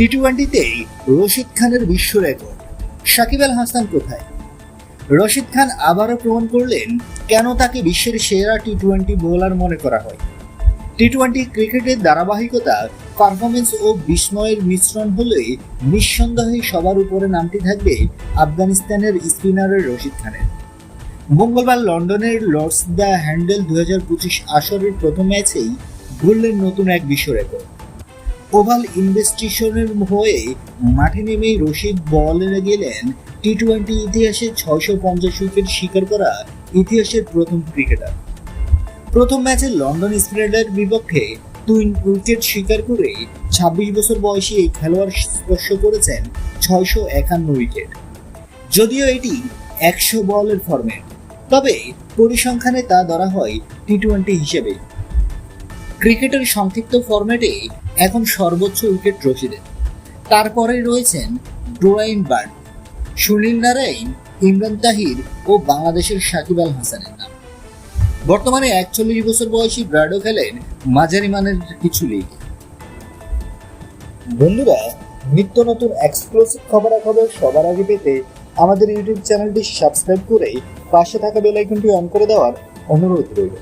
টি টোয়েন্টিতেই রশিদ খানের বিশ্ব রেকর্ড। সাকিব আল হাসান কোথায়? রশিদ খান আবারও প্রমাণ করলেন কেন তাকে বিশ্বের সেরা টি টোয়েন্টি বোলার মনে করা হয়। টি টোয়েন্টি ক্রিকেটের ধারাবাহিকতা পারফরমেন্স ও বিস্ময়ের মিশ্রণ হলেই নিঃসন্দেহে সবার উপরে নামটি থাকবে আফগানিস্তানের স্পিনারের রশিদ খানের। মঙ্গলবার লন্ডনের লর্ডস দ্য হ্যান্ডেল দুই হাজার পঁচিশ আসরের প্রথম ম্যাচেই গড়লেন নতুন এক বিশ্ব রেকর্ড। ওভাল ইনভেস্টিশনের হয়ে মাঠে নেমেই রশিদ বলে গেলেন টি টোয়েন্টি ইতিহাসে ছয়শো পঞ্চাশ উইকেট শিকার করা ইতিহাসের প্রথম ক্রিকেটার। প্রথম ম্যাচে লন্ডন স্পিরিটের বিপক্ষে দুই উইকেট শিকার করে ছাব্বিশ বছর বয়সী এই খেলোয়াড় স্পর্শ করেছেন ছয়শো একান্ন উইকেট। যদিও এটি একশো বলের ফরম্যাট তবে পরিসংখ্যানে তা ধরা হয় টি টোয়েন্টি হিসেবে। ক্রিকেটের সংক্ষিপ্ত ফরম্যাটে এখন সর্বোচ্চ উইকেট রশিদের। তারপরে রয়েছেন ডোরাইন বার্ড সুনীল নারায়ণ, ইমরান তাহির ও বাংলাদেশের সাকিব আল হাসানের নাম। বর্তমানে একচল্লিশ বছর বয়সী ব্রাডও খেলেন মাঝারি মানের কিছু লিগ বন্ধুরা, নিত্য নতুন এক্সক্লুসিভ খবরাখবর সবার আগে পেতে আমাদের ইউটিউব চ্যানেলটি সাবস্ক্রাইব করে পাশে থাকা বেল আইকনটি অন করে দেওয়ার অনুরোধ রইল।